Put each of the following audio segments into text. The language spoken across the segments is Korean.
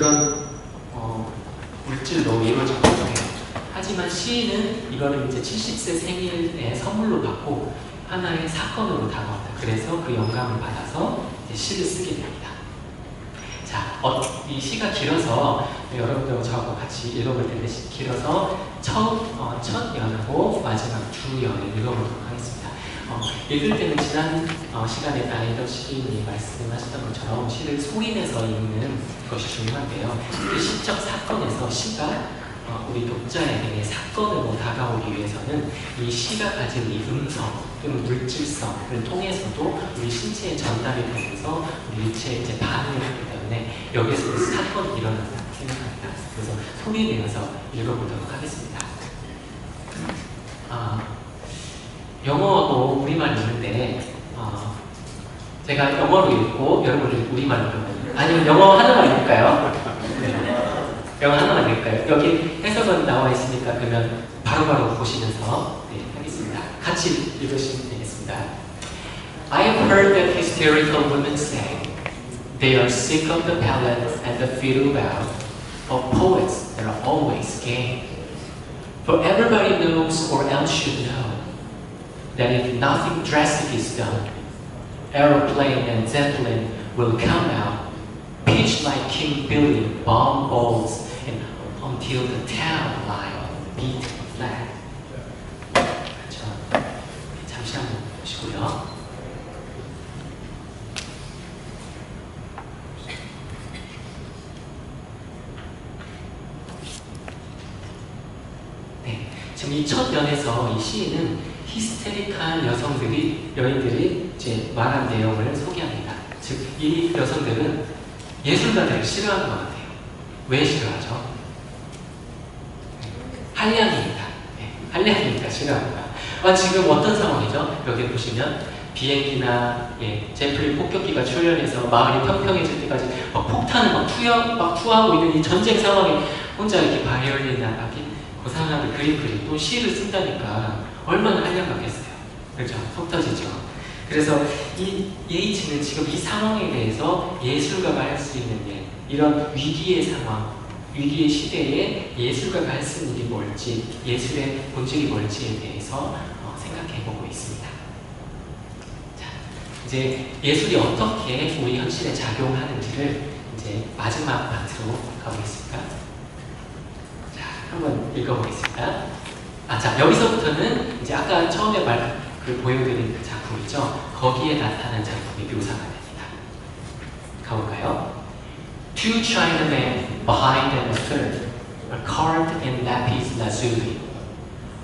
그런 어, 물질로 이루어진 거예요. 하지만 시인은 이거를 이제 70세 생일에 선물로 받고 하나의 사건으로 다가왔다. 그래서 그 영감을 받아서 시를 쓰게 됩니다. 자, 어, 이 시가 길어서 여러분들과 저하고 같이 읽어볼 텐데 시- 길어서 처음 어, 첫 연하고 마지막 두 연을 읽어보도록 하겠습니다. 어, 읽을 때는 지난 어, 시간에 나이더 시인이 말씀하셨던 것처럼 시를 소리내서 읽는 것이 중요한데요. 그 시적 사건에서 시가 어, 우리 독자에게 사건으로 다가오기 위해서는 이 시가 가진 이 음성 또는 물질성을 통해서도 우리 신체에 전달이 되면서 우리 일체에 이제 반응을 하기 때문에 여기서 사건이 일어난다 생각합니다. 그래서 소리 내어서 읽어보도록 하겠습니다. 아, 영어하고 우리말 읽는데 어, 제가 영어로 읽고 여러분이 우리말로 읽으면 아니면 영어 하나만 읽을까요? 네. 영어 하나만 읽을까요? 여기 해석은 나와 있으니까 그러면 바로바로 보시면서 네, 하겠습니다. 같이 읽으시면 되겠습니다. I have heard that hysterical women say they are sick of the palate and the fiddle bow of poets that are always gay. For everybody knows or else should know that if nothing drastic is done, aeroplane and zeppelin will come out, pitch like King Billy bomb balls, until the town lie beat flat. 그렇죠. 잠시 한번 보시고요. 네, 지금 이 첫 면에서 이 시인은 히스테릭한 여성들이 여인들이 이제 말한 내용을 소개합니다. 즉 이 여성들은 예술가들을 싫어하는 것 같아요. 왜 싫어하죠? 한량이니까. 네, 한량이니까 싫어합니다. 아, 지금 어떤 상황이죠? 여기 보시면 비행기나 예, 제플린 폭격기가 출현해서 마을이 평평해질 때까지 막 폭탄을 막 투여 막 투하고 있는 이 전쟁 상황에 혼자 이렇게 바이올린이나 사람들 그림 그리고 또 시를 쓴다니까 얼마나 한량 같겠어요. 그렇죠? 속 터지죠. 그래서 이 예이치는 지금 이 상황에 대해서 예술가가 할 수 있는 일, 이런 위기의 상황, 위기의 시대에 예술가가 할 수 있는 일이 뭘지, 예술의 본질이 뭘지에 대해서 어, 생각해 보고 있습니다. 자, 이제 예술이 어떻게 우리 현실에 작용하는지를 이제 마지막 파트로 가보겠습니다. 자, 한번 읽어보겠습니다. 아, 자, 여기서부터는 이제 아까 처음에 말, 그 보여드린 그 작품 있죠? 거기에 나타난 작품이 묘사가 됩니다. 가볼까요? Two Chinamen behind and a third are carved in lapis lazuli.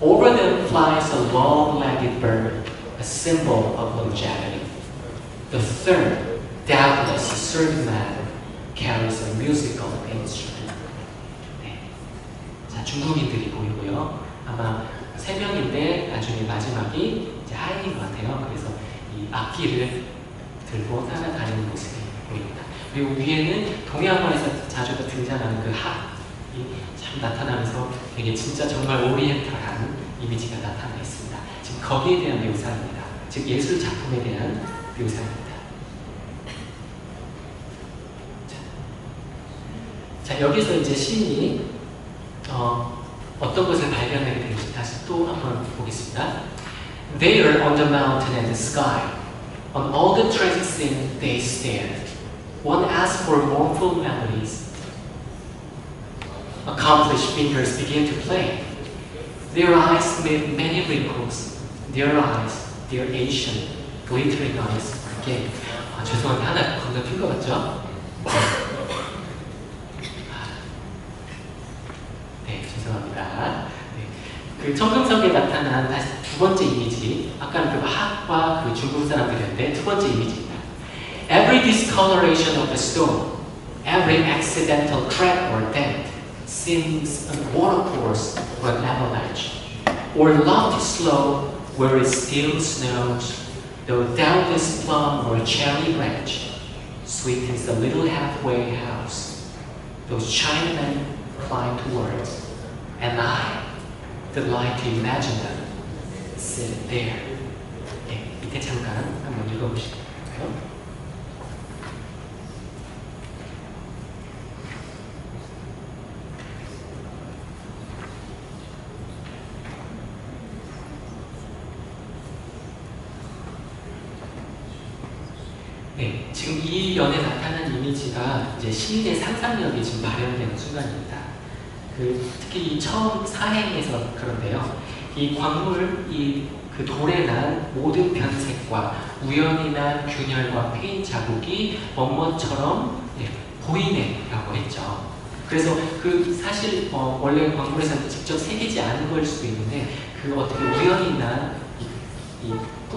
Over them flies a long-legged bird, a symbol of longevity. The third, doubtless a certain man, carries a musical instrument. 네. 자, 중국인들이 보이고요. 아마 세 명인데 나중에 마지막이 이제 하인인 것 같아요. 그래서 이 악기를 들고 따라다니는 모습이 보입니다. 그리고 위에는 동양화에서 자주 등장하는 그 합이 참 나타나면서 되게 진짜 정말 오리엔탈한 이미지가 나타나 있습니다. 지금 거기에 대한 묘사입니다. 즉 예술 작품에 대한 묘사입니다. 자, 자, 여기서 이제 시인이 어, 어떤 것을 발견하게 되는지 다시 또 한번 보겠습니다. There on the mountain and the sky, on all the treasures seen, they stared. One asked for mournful melodies. Accomplished fingers began to play. Their eyes made many wrinkles. Their eyes, their Asian, glittering eyes, again. 아, 죄송합니다. 하나 건너뛴 것 같죠? 네, 죄송합니다. 네. 그 청금석에 나타난 다시 두 번째 이미지, 아까는 그 화학과 그 중국 사람들이었는데 두 번째 이미지입니다. Every discoloration of the stone, every accidental crack or dent seems a watercourse or an avalanche, or lofty slope where it still snows, though doubtless plum or cherry branch sweetens the little halfway house. Those Chinamen climb towards, and I delight to imagine them sit there. 네, 밑에 잠깐 한번 읽어보실까요? 네, 지금 이 연에 나타난 이미지가 이제 시인의 상상력이 지금 발현되는 순간입니다. 그 특히 이 처음 사행에서 그런데요. 이 광물, 이 그 돌에 난 모든 변색과 우연히 난 균열과 페인 자국이 먼먼처럼 예, 보이네라고 했죠. 그래서 그 사실 어, 원래 광물에서 직접 새기지 않은 걸 수도 있는데 그 어떻게 우연히 난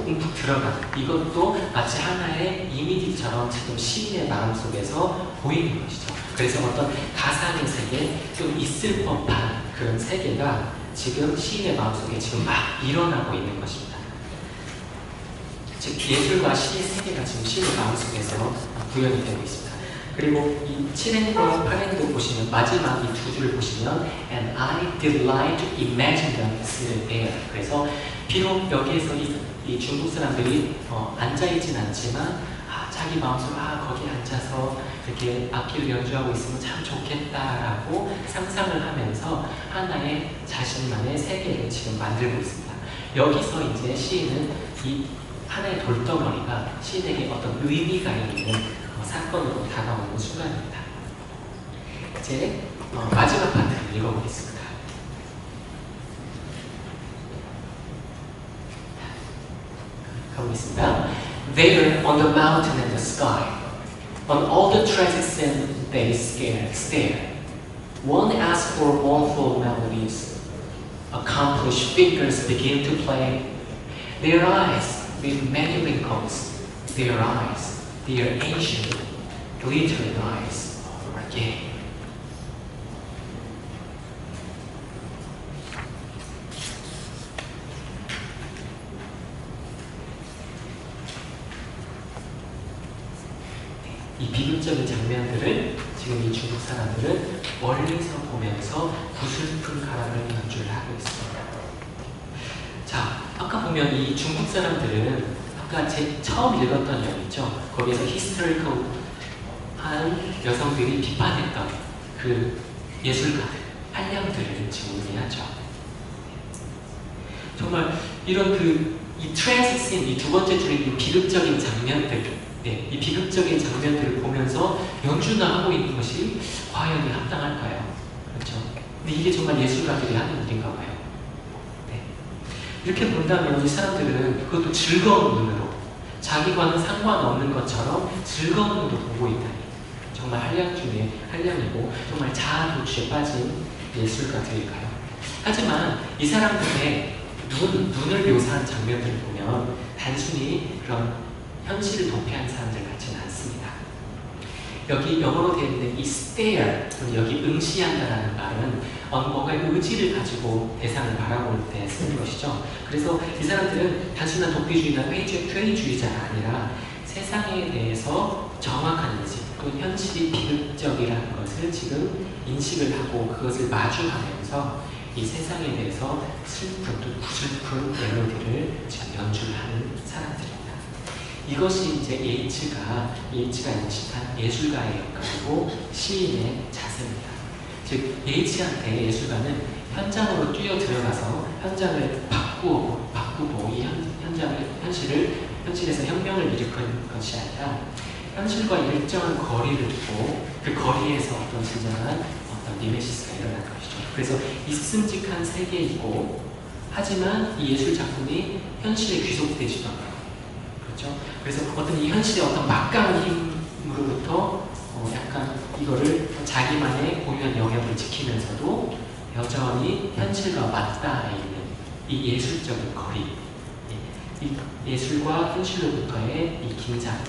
움푹 들어간 이것도 마치 하나의 이미지처럼 지금 시인의 마음속에서 보이는 것이죠. 그래서 어떤 가상의 세계 좀 있을 법한 그런 세계가 지금 시인의 마음속에 지금 막 일어나고 있는 것입니다. 즉 예술과 시의 세계가 지금 시인의 마음속에서 구현이 되고 있습니다. 그리고 이 7행과 8행도 보시면 마지막 이 두 줄을 보시면 And I delight to imagine them sitting there 그래서 비록 여기에서 이, 이 중국 사람들이 어, 앉아있진 않지만 아, 자기 마음속으로 아 거기 앉아서 이렇게 악기를 연주하고 있으면 참 좋겠다라고 상상을 하면서 하나의 자신만의 세계를 지금 만들고 있습니다. 여기서 이제 시인은 이 하나의 돌덩어리가 시인에게 어떤 의미가 있는 어, 사건으로 다가오는 순간입니다. 이제 어, 마지막 파트를 읽어보겠습니다. who is them, there on the mountain and the sky, on all the tragic sin they scare, stare. One asks for mournful melodies. Accomplished fingers begin to play. Their eyes with many wrinkles, their eyes, their ancient, glittering eyes are gay. 이 비극적인 장면들을 지금 이 중국 사람들은 멀리서 보면서 구슬픈 가락을 연주를 하고 있습니다. 자, 아까 보면 이 중국 사람들은 아까 제 처음 읽었던 역 있죠? 거기에서 히스토리컬 한 여성들이 비판했던 그 예술가들, 한량들을 지금 의미하죠. 정말 이런 그 이 트랜스 씬, 이 두 번째 줄의 이 비극적인 장면들, 네, 이 비극적인 장면들을 보면서 연주나 하고 있는 것이 과연 합당할까요? 그렇죠? 근데 이게 정말 예술가들이 하는 일인가 봐요. 네. 이렇게 본다면 이 사람들은 그것도 즐거운 눈으로 자기과는 상관없는 것처럼 즐거운 눈으로 보고 있다니 정말 한량 중에 한량이고 정말 자아 도취에 빠진 예술가들일까요? 하지만 이 사람들의 눈, 눈을 묘사한 장면들을 보면 단순히 그런 현실을 도피한 사람들 같지는 않습니다. 여기 영어로 되어 있는 이 stare, 여기 응시한다라는 말은 뭔가의 의지를 가지고 대상을 바라볼 때 쓰는 것이죠. 그래서 이 사람들은 단순한 도피주의나 회의주의, 회의주의자가 아니라 세상에 대해서 정확한 인식, 또 현실이 비극적이라는 것을 지금 인식을 하고 그것을 마주하면서 이 세상에 대해서 슬픈 또 구슬픈 멜로디를 지금 연주를 하는 사람들입니다. 이것이 이제 예이츠가 예이츠가 인식한 예술가의 역할이고 시인의 자세입니다. 즉 예이츠한테 예술가는 현장으로 뛰어 들어가서 현장을 바꾸고 바꾸고 이 현, 현장을 현실을 현실에서 혁명을 일으키는 것이 아니라 현실과 일정한 거리를 두고 그 거리에서 어떤 진정한 어떤 니메시스가 일어날 것이죠. 그래서 있음직한 세계이고 하지만 이 예술 작품이 현실에 귀속되지도 않아요. 그렇죠? 그래서 어떤 이 현실의 어떤 막강한 힘으로부터 어 약간 이거를 자기만의 고유한 영역을 지키면서도 여전히 현실과 맞닿아 있는 이 예술적인 거리, 이 예술과 현실로부터의 이 긴장,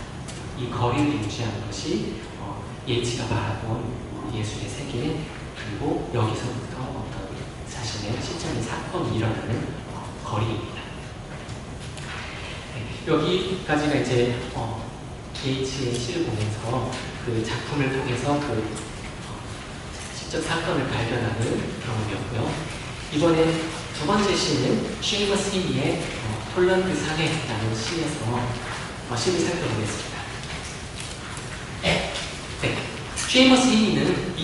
이 거리를 유지하는 것이 어 예치가 말하던 예술의 세계 그리고 여기서부터 어떤 자신의 실제적인 사건이 일어나는 어, 거리입니다. 네, 여기까지가 이제 어, 게이츠의 시를 보면서 그 작품을 통해서 그 어, 직접 사건을 발견하는 경험이었고요. 이번에 두 번째 시는 쉐이머스 히니의 어, 폴란드 상해라는 시에서 어, 시를 살펴보겠습니다. 네, 쉐이머스 히니는